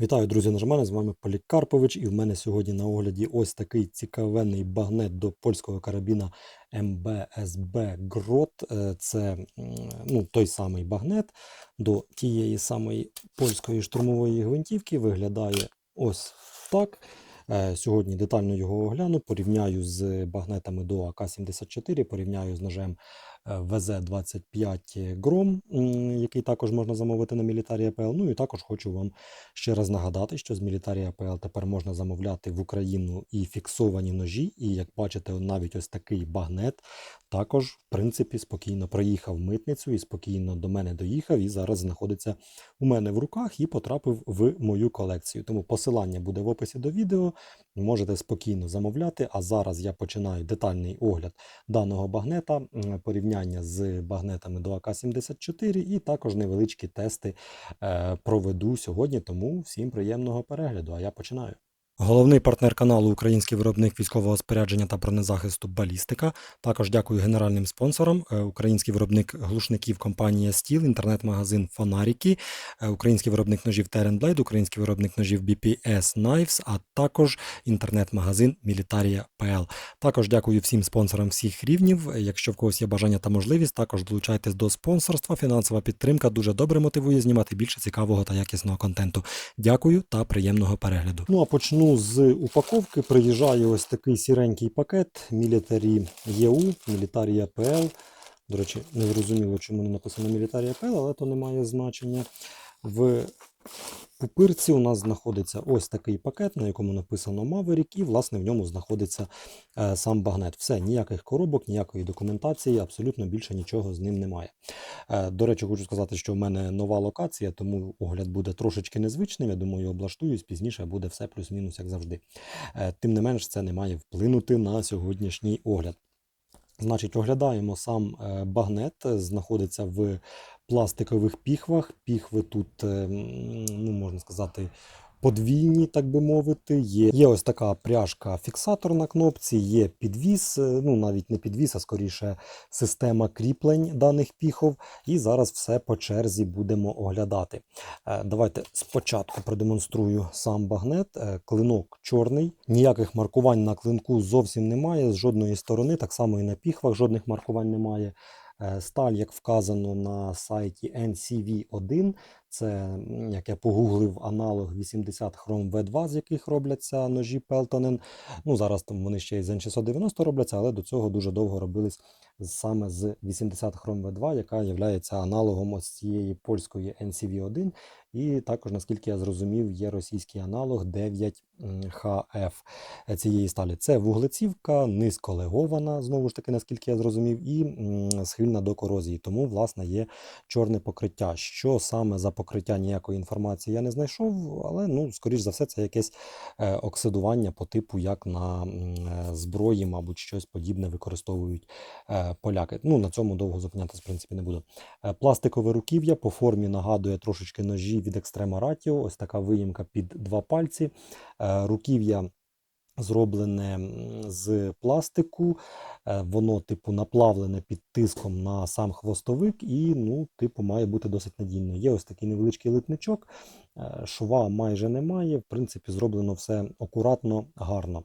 Вітаю, друзі, нажимани, з вами Полікарпович, і в мене сьогодні на огляді ось такий цікавенний багнет до польського карабіна МБСБ Грот. Е, Це ну, той самий багнет до тієї самої польської штурмової гвинтівки. Виглядає ось так. Е, Сьогодні детально його огляну, порівняю з багнетами до АК-74, порівняю з ножем ВЗ-25 Гром, який також можна замовити на Military APL. Ну і також хочу вам ще раз нагадати, що з Military APL тепер можна замовляти в Україну і фіксовані ножі. І як бачите, навіть ось такий багнет також, в принципі, спокійно проїхав митницю і спокійно до мене доїхав. І зараз знаходиться у мене в руках і потрапив в мою колекцію. Тому посилання буде в описі до відео. Можете спокійно замовляти. А зараз я починаю детальний огляд даного багнета, м, порівняння з багнетами до АК-74 і також невеличкі тести е, проведу сьогодні. Тому всім приємного перегляду. А я починаю. Головний партнер каналу Український виробник військового спорядження та бронезахисту Балістика. Також дякую генеральним спонсорам. е, Український виробник глушників компанія Стіл, інтернет-магазин Фонаріки, е, український виробник ножів Теренблейд, український виробник ножів BPS Knives, а також інтернет-магазин Militaria.pl. Також дякую всім спонсорам всіх рівнів. Е, Якщо в когось є бажання та можливість, також долучайтесь до спонсорства. Фінансова підтримка дуже добре мотивує знімати більше цікавого та якісного контенту. Дякую та приємного перегляду. Ну а почну з упаковки. Приїжджає ось такий сіренький пакет Military EU, Military APL. До речі, не зрозуміло, чому не написано Military APL, але то не має значення. В пупирці у нас знаходиться ось такий пакет, на якому написано Maverick, і власне в ньому знаходиться е, сам багнет. Все, ніяких коробок, ніякої документації, абсолютно більше нічого з ним немає. Е, До речі, хочу сказати, що в мене нова локація, тому огляд буде трошечки незвичним. Я думаю, облаштуюсь, пізніше буде все плюс-мінус, як завжди. Е, Тим не менш, це не має вплинути на сьогоднішній огляд. Значить, оглядаємо сам е, багнет, е, знаходиться в пластикових піхвах. Піхви тут, е, ну, можна сказати, подвійні, так би мовити. Є, є ось така пряжка фіксатор на кнопці, є підвіс, е, ну навіть не підвіс, а скоріше система кріплень даних піхов. І зараз все по черзі будемо оглядати. Е, Давайте спочатку продемонструю сам багнет. Е, Клинок чорний, ніяких маркувань на клинку зовсім немає з жодної сторони, так само і на піхвах жодних маркувань немає. Сталь, як вказано на сайті NCV1, це, як я погуглив, аналог 80 Chrome V2, з яких робляться ножі Peltonen. Ну, зараз там вони ще й з N690 робляться, але до цього дуже довго робились саме з 80 Chrome V2, яка є аналогом ось цієї польської NCV1. І також, наскільки я зрозумів, є російський аналог 9HF цієї сталі. Це вуглецівка, низьколегована, знову ж таки, наскільки я зрозумів, і схильна до корозії. Тому, власне, є чорне покриття. Що саме за покриття ніякої інформації я не знайшов, але ну, скоріш за все, це якесь е, оксидування по типу, як на е, зброї, мабуть, щось подібне використовують е, поляки. Ну, на цьому довго зупинятися, в принципі, не буду. Пластикове руків'я по формі нагадує трошечки ножі від Extrema Ratio. Ось така виїмка під два пальці. Руків'я зроблене з пластику. Е, Воно, типу, наплавлене під тиском на сам хвостовик, і, ну, типу, має бути досить надійно. Є ось такий невеличкий литничок, е, шва майже немає. В принципі, зроблено все акуратно, гарно.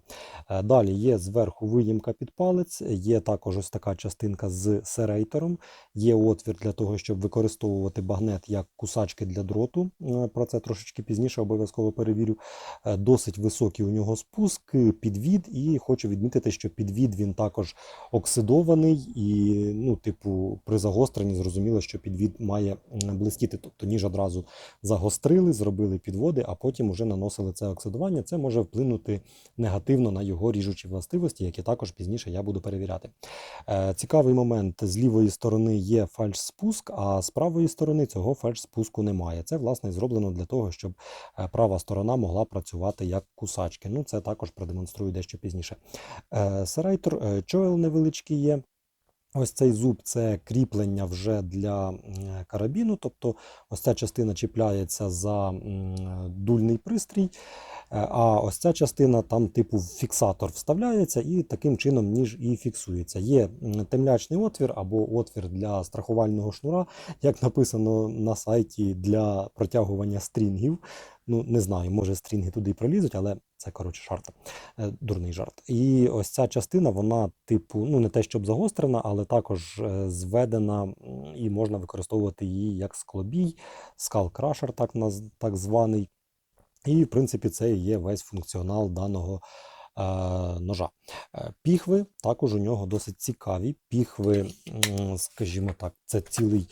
Е, Далі є зверху виїмка під палець, є також ось така частинка з серейтором, є отвір для того, щоб використовувати багнет як кусачки для дроту. Е, Про це трошечки пізніше обов'язково перевірю. Е, Досить високий у нього спуск, е, підвід, і хочу відмітити, що підвід він також оксидований, і, ну, типу, при загостренні зрозуміло, що підвід має блистіти. Тобто ніж одразу загострили, зробили підводи, а потім уже наносили це оксидування. Це може вплинути негативно на його ріжучі властивості, які також пізніше я буду перевіряти. Е, Цікавий момент: з лівої сторони є фальш-спуск, а з правої сторони цього фальш-спуску немає. Це, власне, зроблено для того, щоб е, права сторона могла працювати як кусачки. Ну, це також продемонструю дещо пізніше. Е, Серейтор, чойл невеличкий є. Ось цей зуб це кріплення вже для карабіну, тобто ось ця частина чіпляється за дульний пристрій, е, а ось ця частина там типу фіксатор вставляється і таким чином ніж і фіксується. Є темлячний отвір або отвір для страхувального шнура, як написано на сайті для протягування стрінгів. Ну, не знаю, може стрінги туди і пролізуть, але це коротше жарт. Е, Дурний жарт. І ось ця частина, вона, типу, ну не те, щоб загострена, але також е, зведена і можна використовувати її як склобій, скал-крашер, так, так званий. І, в принципі, це є весь функціонал даного е, ножа. Піхви також у нього досить цікаві. Піхви, скажімо так, це цілий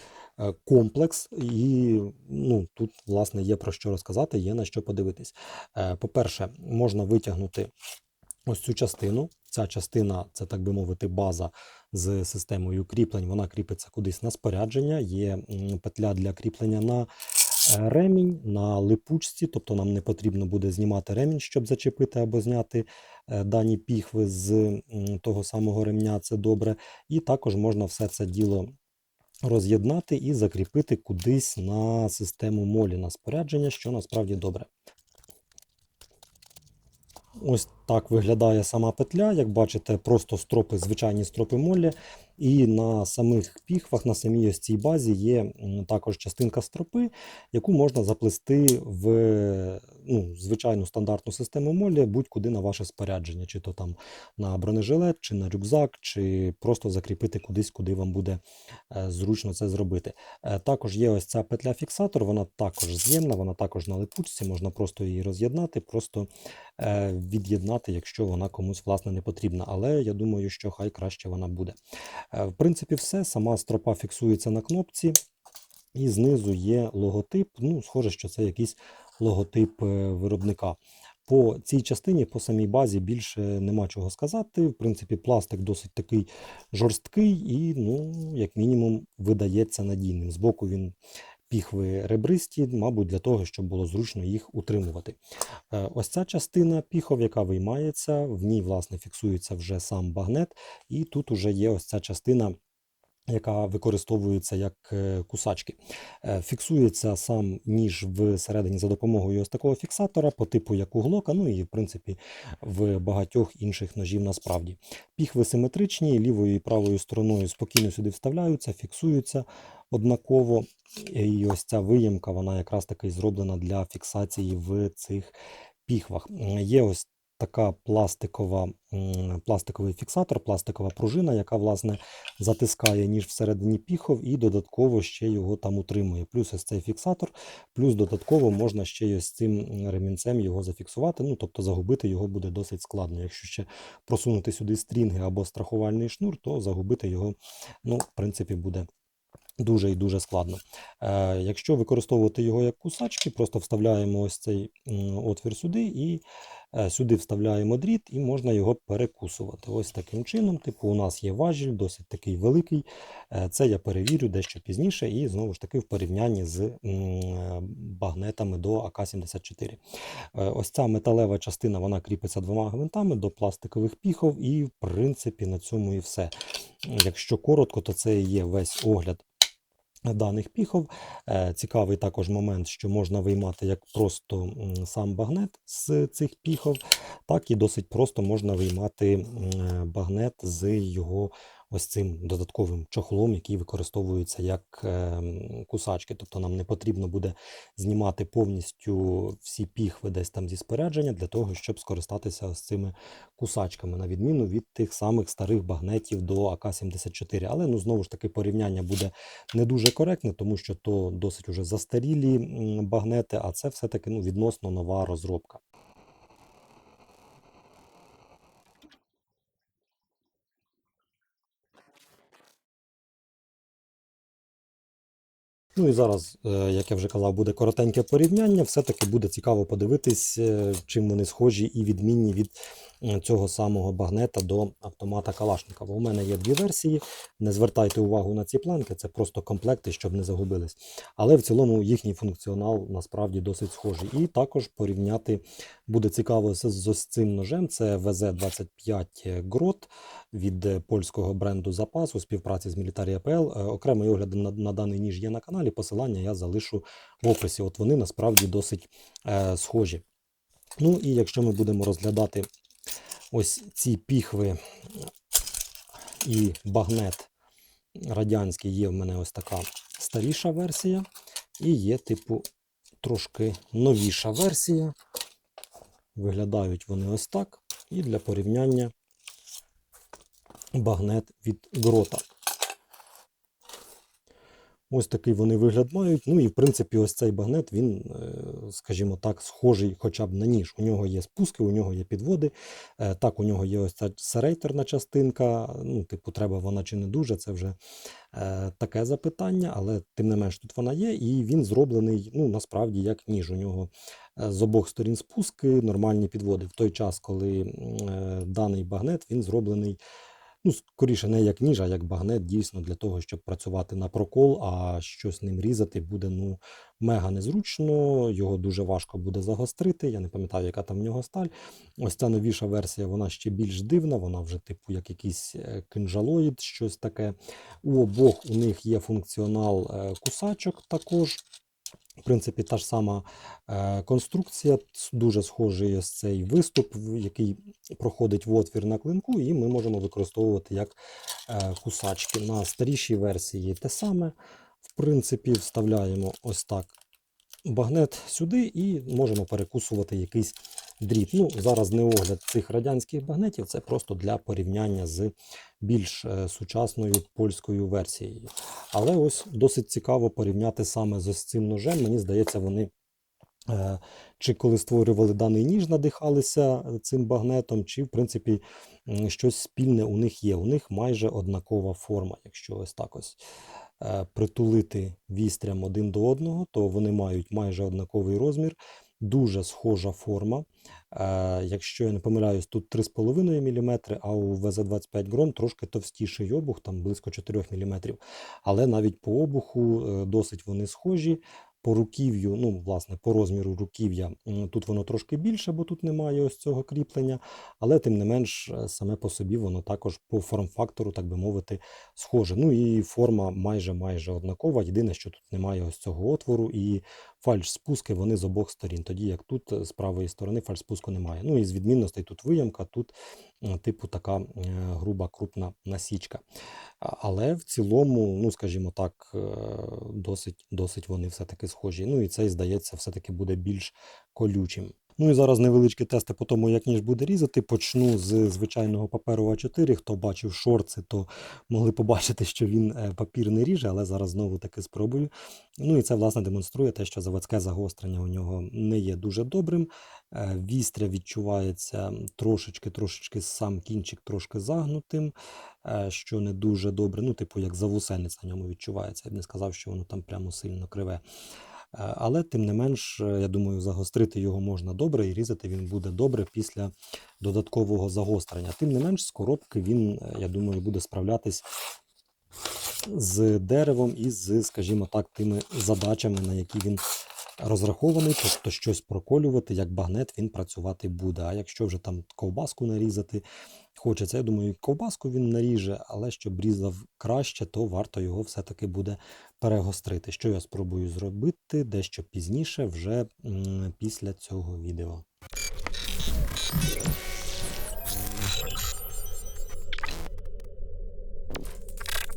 комплекс, і ну, тут, власне, є про що розказати, є на що подивитись. Е, По-перше, можна витягнути ось цю частину. Ця частина, це так би мовити, база з системою кріплень. Вона кріпиться кудись на спорядження. Є петля для кріплення на е, ремінь, на липучці, тобто нам не потрібно буде знімати ремінь, щоб зачепити або зняти е, дані піхви з того самого ремня. Це добре. І також можна все це діло роз'єднати і закріпити кудись на систему молі на спорядження, що насправді добре. Ось так виглядає сама петля. Як бачите, просто стропи, звичайні стропи молі. І на самих піхвах, на самій ось цій базі є також частинка стропи, яку можна заплести в ну, звичайну стандартну систему молі будь-куди на ваше спорядження, чи то там на бронежилет, чи на рюкзак, чи просто закріпити кудись, куди вам буде е, зручно це зробити. Е, Також є ось ця петля-фіксатор, вона також з'ємна, вона також на липучці, можна просто її роз'єднати, просто е, від'єднати, якщо вона комусь власне не потрібна. Але я думаю, що хай краще вона буде. Е, В принципі, все. Сама стропа фіксується на кнопці, і знизу є логотип. Ну, схоже, що це якийсь логотип е, виробника. По цій частині, по самій базі, більше нема чого сказати. В принципі, пластик досить такий жорсткий і, ну, як мінімум, видається надійним. Збоку він піхви ребристі, мабуть, для того, щоб було зручно їх утримувати. Е, Ось ця частина піхов, яка виймається, в ній, власне, фіксується вже сам багнет, і тут уже є ось ця частина. Яка використовується як е, кусачки. Е, Фіксується сам ніж всередині за допомогою ось такого фіксатора, по типу як у глока, ну і в принципі в багатьох інших ножів насправді. Піхви симетричні, лівою і правою стороною спокійно сюди вставляються, фіксуються однаково. І ось ця виємка, вона якраз таки зроблена для фіксації в цих піхвах. Є ось така пластикова, пластиковий фіксатор, пластикова пружина, яка власне затискає ніж всередині піхов і додатково ще його там утримує. Плюс ось цей фіксатор, плюс додатково можна ще й ось цим ремінцем його зафіксувати. Ну тобто загубити його буде досить складно. Якщо ще просунути сюди стрінги або страхувальний шнур, то загубити його, ну, в принципі, буде. Дуже і дуже складно. Е, якщо використовувати його як кусачки, просто вставляємо ось цей отвір сюди і е, сюди вставляємо дріт, і можна його перекусувати. Ось таким чином. Типу, у нас є важіль, досить такий великий. Е, це я перевірю дещо пізніше, і знову ж таки в порівнянні з багнетами до АК-74. Е, Ось ця металева частина вона кріпиться двома гвинтами до пластикових піхов, і в принципі на цьому і все. Якщо коротко, то це є весь огляд даних піхов. Е, Цікавий також момент, що можна виймати як просто сам багнет з цих піхов, так і досить просто можна виймати е, багнет з його ось цим додатковим чохлом, який використовується як е, кусачки. Тобто нам не потрібно буде знімати повністю всі піхви десь там зі спорядження для того, щоб скористатися ось цими кусачками, на відміну від тих самих старих багнетів до АК-74. Але ну знову ж таки порівняння буде не дуже коректне, тому що то досить уже застарілі багнети, а це все-таки ну, відносно нова розробка. Ну і зараз, е, як я вже казав, буде коротеньке порівняння. Все-таки буде цікаво подивитись, е, чим вони схожі і відмінні від цього самого багнета до автомата Калашникова. У мене є дві версії. Не звертайте увагу на ці планки, це просто комплекти, щоб не загубились. Але в цілому їхній функціонал насправді досить схожий. І також порівняти буде цікаво з, цим ножем. Це ВЗ-25 Грот від е, польського бренду Запас у співпраці з Military APL. Е, Окремий огляд на, даний ніж є на каналі. Посилання я залишу в описі. От вони насправді досить е, схожі. Ну і якщо ми будемо розглядати ось ці піхви і багнет радянський, є в мене ось така старіша версія, і є типу трошки новіша версія. Виглядають вони ось так. І для порівняння багнет від грота. Ось такий вони вигляд мають. Ну і в принципі, ось цей багнет, він, е, скажімо так, схожий хоча б на ніж. У нього є спуски, у нього є підводи. Е, Так, у нього є ось ця серейтерна частинка. Ну, типу, треба вона чи не дуже, це вже е, таке запитання, але тим не менш тут вона є, і він зроблений ну, насправді як ніж. У нього з обох сторін спуски, нормальні підводи. В той час, коли даний багнет він зроблений. Ну, скоріше, не як ніж, а як багнет, дійсно, для того, щоб працювати на прокол, а щось ним різати буде ну, мега незручно, його дуже важко буде загострити. Я не пам'ятаю, яка там в нього сталь. Ось ця новіша версія, вона ще більш дивна, вона вже типу як якийсь е, кинжалоїд, щось таке. У обох у них є функціонал е, кусачок також. В принципі, та ж сама е, конструкція, дуже схожий ось цей виступ, який проходить в отвір на клинку, і ми можемо використовувати як е, кусачки. На старішій версії те саме. В принципі, вставляємо ось так багнет сюди і можемо перекусувати якийсь дріт. Ну, зараз не огляд цих радянських багнетів, це просто для порівняння з більш е, сучасною польською версією. Але ось досить цікаво порівняти саме з ось цим ножем. Мені здається, вони. е, Чи коли створювали даний ніж, надихалися е, цим багнетом, чи в принципі щось спільне у них є. У них майже однакова форма. Якщо ось так ось притулити вістрям один до одного, то вони мають майже однаковий розмір, дуже схожа форма. Е, Якщо я не помиляюсь, тут 3,5 мм, а у ВЗ-25 Грон трошки товстіший обух, там близько 4 мм. Але навіть по обуху е, досить вони схожі. По руків'ю, ну, власне, по розміру руків'я, тут воно трошки більше, бо тут немає ось цього кріплення, але тим не менш, е, саме по собі воно також по форм-фактору, так би мовити, схоже. Ну і форма майже майже однакова. Єдине, що тут немає ось цього отвору, і фальш-спуски вони з обох сторін. Тоді як тут е, з правої сторони фальш-спуску немає. Ну і з відмінностей тут виямка, тут типу така е, груба крупна насічка. Але в цілому, ну скажімо так, е, досить, досить вони все-таки схожі. Ну і цей, здається, все-таки буде більш колючим. Ну і зараз невеличкі тести по тому, як ніж буде різати. Почну з звичайного паперу А4. Хто бачив шорти, то могли побачити, що він е, папір не ріже, але зараз знову таки спробую. Ну і це власне демонструє те, що заводське загострення у нього не є дуже добрим. Е, Вістря відчувається трошечки, трошечки сам кінчик трошки загнутим, е, що не дуже добре. Ну, типу, як завусенець на ньому відчувається. Я б не сказав, що воно там прямо сильно криве. Е, Але тим не менш, е, я думаю, загострити його можна добре і різати він буде добре після додаткового загострення. Тим не менш, з коробки він, е, я думаю, буде справлятись з деревом і з, скажімо так, тими задачами, на які він розрахований, тобто щось проколювати, як багнет він працювати буде. А якщо вже там ковбаску нарізати хочеться, я думаю, ковбаску він наріже, але щоб різав краще, то варто його все-таки буде перегострити. Що я спробую зробити дещо пізніше, вже після цього відео.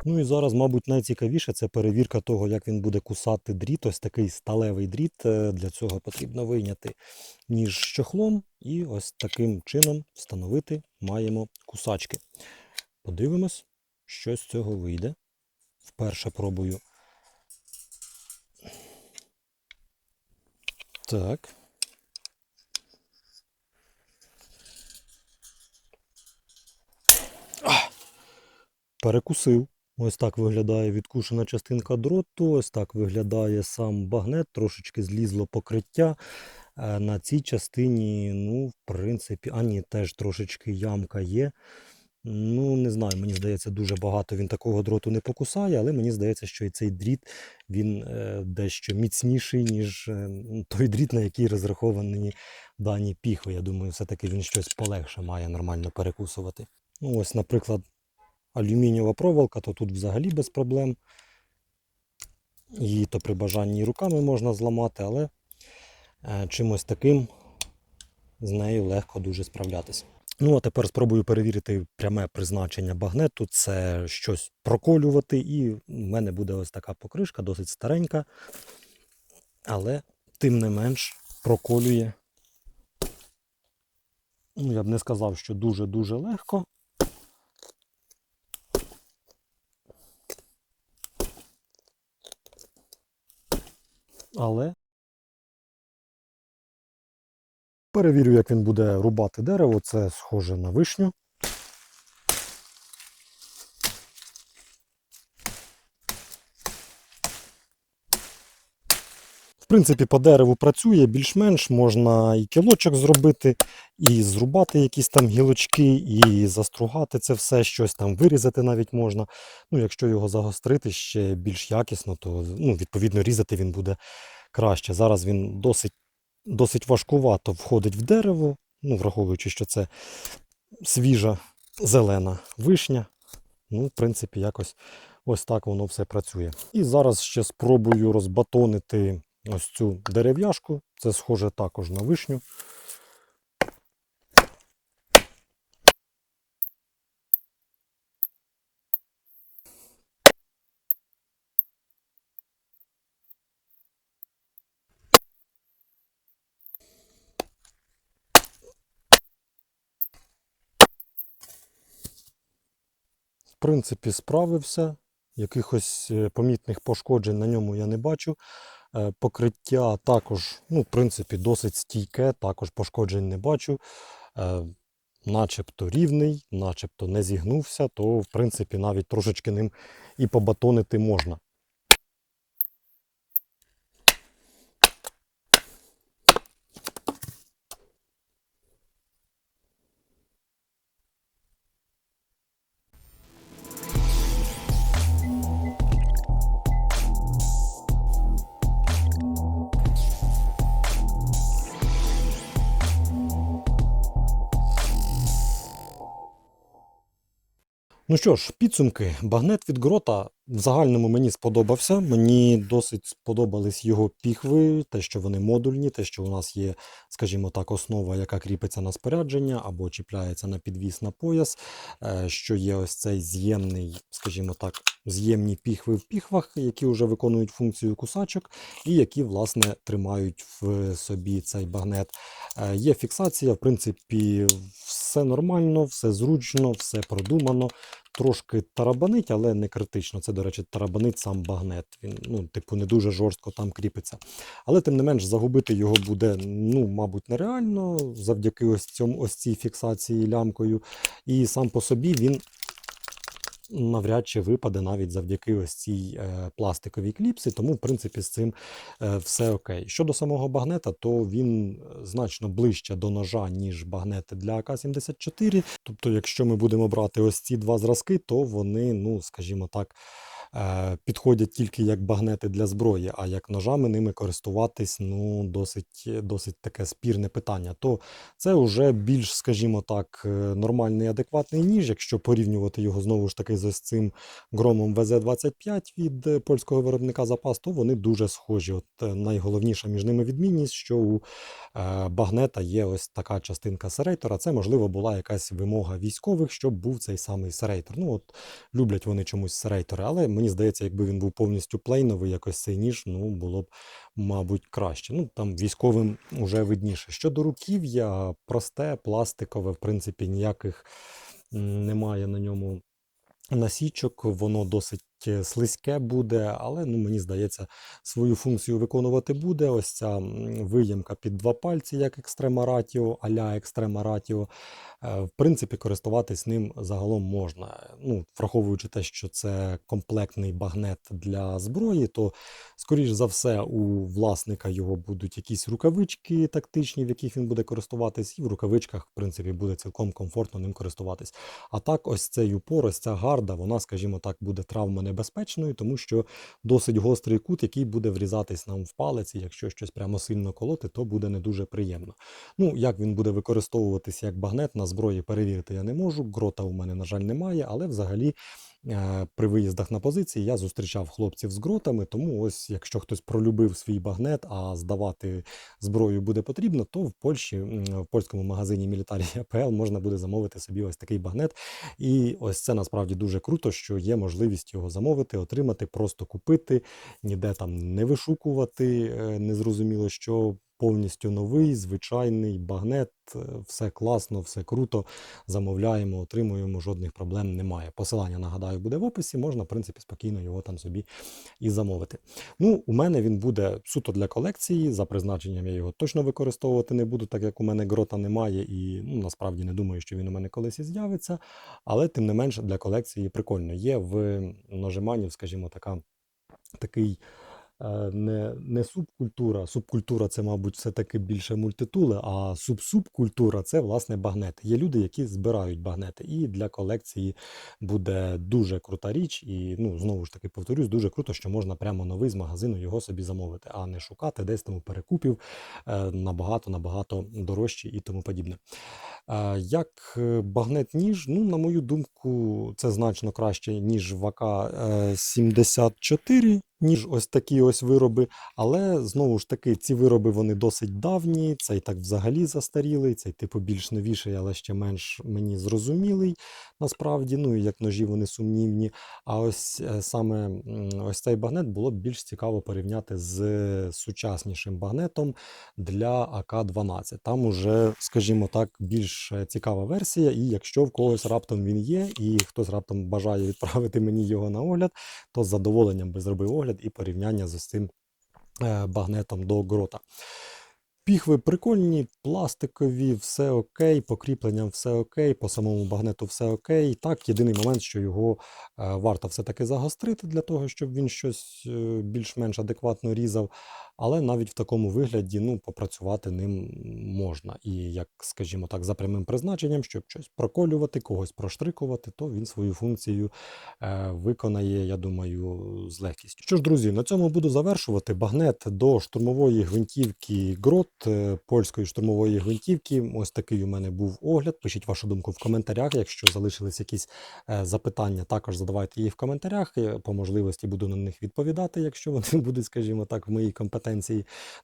Ну і зараз, мабуть, найцікавіше це перевірка того, як він буде кусати дріт. Ось такий сталевий дріт. Е, Для цього потрібно вийняти ніж чохлом і ось таким чином встановити маємо кусачки. Подивимось, що з цього вийде. Вперше пробую. Так. Перекусив. Ось так виглядає відкушена частинка дроту, ось так виглядає сам багнет, трошечки злізло покриття. Е, На цій частині, ну, в принципі, а ні, теж трошечки ямка є. Ну, не знаю, мені здається, дуже багато він такого дроту не покусає, але мені здається, що і цей дріт він е, дещо міцніший, ніж е, той дріт, на який розраховані дані піхви. Я думаю, все-таки він щось полегше має нормально перекусувати. Ну, ось, наприклад, алюмінієва проволока, то тут взагалі без проблем. Її то при бажанні руками можна зламати, але е, чимось таким з нею легко дуже справлятися. Ну, а тепер спробую перевірити пряме призначення багнету. Це щось проколювати, і в мене буде ось така покришка, досить старенька. Але тим не менш проколює. Ну, я б не сказав, що дуже-дуже легко. Але перевірю, як він буде рубати дерево. Це схоже на вишню. Принципі, по дереву працює більш-менш, можна і кілочок зробити, і зрубати якісь там гілочки, і застругати це все, щось там вирізати навіть можна. Ну, якщо його загострити ще більш якісно, то ну, відповідно різати він буде краще. Зараз він досить, досить важкувато входить в дерево, ну, враховуючи, що це свіжа зелена вишня. Ну, в принципі, якось ось так воно все працює. І зараз ще спробую розбатонити ось цю дерев'яшку. Це схоже також на вишню. В принципі, справився. Якихось е, помітних пошкоджень на ньому я не бачу. Е, Покриття також, ну, в принципі, досить стійке, також пошкоджень не бачу. Е, Начебто рівний, начебто не зігнувся, то в принципі навіть трошечки ним і побатонити можна. Ну що ж, підсумки. Багнет від грота в загальному мені сподобався. Мені досить сподобались його піхви, те, що вони модульні, те, що у нас є, скажімо так, основа, яка кріпиться на спорядження або чіпляється на підвіс на пояс. е, Що є ось цей з'ємний, скажімо так, з'ємні піхви в піхвах, які вже виконують функцію кусачок, і які, власне, тримають в собі цей багнет. Е, Є фіксація, в принципі, все нормально, все зручно, все продумано. Трошки тарабанить, але не критично. Це, до речі, тарабанить сам багнет. Він, ну, типу, не дуже жорстко там кріпиться. Але тим не менш, загубити його буде, ну, мабуть, нереально завдяки ось цьому ось цій фіксації лямкою. І сам по собі він навряд чи випаде навіть завдяки ось цій е, пластиковій кліпсі. Тому, в принципі, з цим е, все окей. Щодо самого багнета, то він е, значно ближче до ножа, ніж багнети для АК-74. Тобто, якщо ми будемо брати ось ці два зразки, то вони, ну, скажімо так, підходять тільки як багнети для зброї, а як ножами ними користуватись, ну, досить, досить таке спірне питання. То це вже більш, скажімо так, е, нормальний адекватний ніж, якщо порівнювати його знову ж таки з цим громом ВЗ-25 від е, польського виробника запас, то вони дуже схожі. От е, найголовніша між ними відмінність, що у е, багнета є ось така частинка серейтора. Це, можливо, була якась вимога військових, щоб був цей самий серейтор. Ну, от люблять вони чомусь серейтори, але мені здається, якби він був повністю плейновий, якось цей ніж, ну, було б, мабуть, краще. Ну, там військовим уже видніше. Щодо руків'я, просте, пластикове, в принципі, ніяких немає на ньому насічок, воно досить е, слизьке буде, але ну, мені здається, свою функцію виконувати буде. Ось ця м, виємка під два пальці, як Extrema Ratio, а-ля Extrema Ratio. Е, В принципі, користуватись ним загалом можна. Ну, враховуючи те, що це комплектний багнет для зброї, то, скоріш за все, у власника його будуть якісь рукавички тактичні, в яких він буде користуватись, і в рукавичках, в принципі, буде цілком комфортно ним користуватись. А так, ось цей упор, ось ця гарда, вона, скажімо так, буде травмонебезпечною, тому що досить гострий кут, який буде врізатись нам в палець, якщо щось прямо сильно колоти, то буде не дуже приємно. Ну, як він буде використовуватись як багнет на зброї, перевірити я не можу. Грота у мене, на жаль, немає, але взагалі. е, При виїздах на позиції я зустрічав хлопців з гротами, тому ось якщо хтось пролюбив свій багнет, а здавати зброю буде потрібно, то в Польщі, в польському магазині Military APL можна буде замовити собі ось такий багнет. І ось це насправді дуже круто, що є можливість його замовити, отримати, просто купити, ніде там не вишукувати, не незрозуміло що. Повністю новий, звичайний багнет, е, все класно, все круто. Замовляємо, отримуємо, жодних проблем немає. Посилання, нагадаю, буде в описі, можна, в принципі, спокійно його там собі і замовити. Ну, у мене він буде суто для колекції. За призначенням я його точно використовувати не буду, так як у мене грота немає, і ну, насправді не думаю, що він у мене колись і з'явиться. Але тим не менш для колекції прикольно. Є в нажиманні, скажімо, така, такий. Е, Не, не субкультура. Субкультура це, мабуть, все-таки більше мультитули, а субсубкультура це власне багнети. Є люди, які збирають багнети. І для колекції буде дуже крута річ. І ну, знову ж таки повторюсь, дуже круто, що можна прямо новий з магазину його собі замовити, а не шукати десь там у перекупів е, набагато набагато дорожче і тому подібне. Е, Як багнет ніж, ну, на мою думку, це значно краще, ніж ВК 74, ніж ось такі ось вироби. Але знову ж таки, ці вироби вони досить давні. Цей так взагалі застарілий, цей типу більш новіший, але ще менш мені зрозумілий. Насправді, ну і як ножі вони сумнівні. А ось е, саме ось цей багнет було б більш цікаво порівняти з сучаснішим багнетом для АК-12. Там уже, скажімо так, більш е, цікава версія, і якщо в когось раптом він є, і хтось раптом бажає відправити мені його на огляд, то з задоволенням би зробив огляд і порівняння з цим е, багнетом до грота. Піхви прикольні, пластикові, все окей, по кріпленням все окей, по самому багнету все окей. Так, єдиний момент, що його е, варто все-таки загострити для того, щоб він щось е, більш-менш адекватно різав. Але навіть в такому вигляді ну, попрацювати ним можна. І як, скажімо так, за прямим призначенням, щоб щось проколювати, когось проштрикувати, то він свою функцію е, виконає, я думаю, з легкістю. Що ж, друзі, на цьому буду завершувати. Багнет до штурмової гвинтівки Грот, е, польської штурмової гвинтівки. Ось такий у мене був огляд. Пишіть вашу думку в коментарях. Якщо залишились якісь е, запитання, також задавайте їх в коментарях. Я по можливості буду на них відповідати, якщо вони будуть, скажімо так, в моїй компетенції.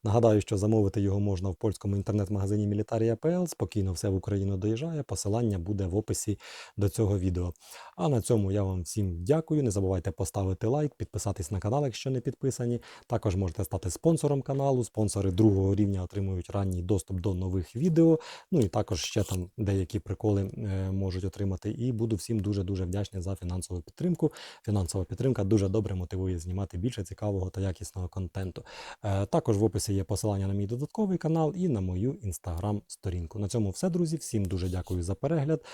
Нагадаю, що замовити його можна в польському інтернет-магазині Militaria.pl. Спокійно все в Україну доїжджає. Посилання буде в описі до цього відео. А на цьому я вам всім дякую. Не забувайте поставити лайк, підписатись на канал, якщо не підписані. Також можете стати спонсором каналу. Спонсори другого рівня отримують ранній доступ до нових відео. Ну і також ще там деякі приколи е, можуть отримати. І буду всім дуже дуже вдячний за фінансову підтримку. Фінансова підтримка дуже добре мотивує знімати більше цікавого та якісного контенту. Е, Також в описі є посилання на мій додатковий канал і на мою інстаграм-сторінку. На цьому все, друзі. Всім дуже дякую за перегляд.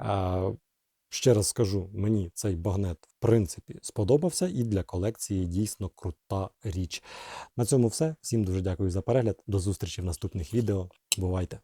Е, Ще раз скажу, мені цей багнет в принципі сподобався, і для колекції дійсно крута річ. На цьому все. Всім дуже дякую за перегляд. До зустрічі в наступних відео. Бувайте!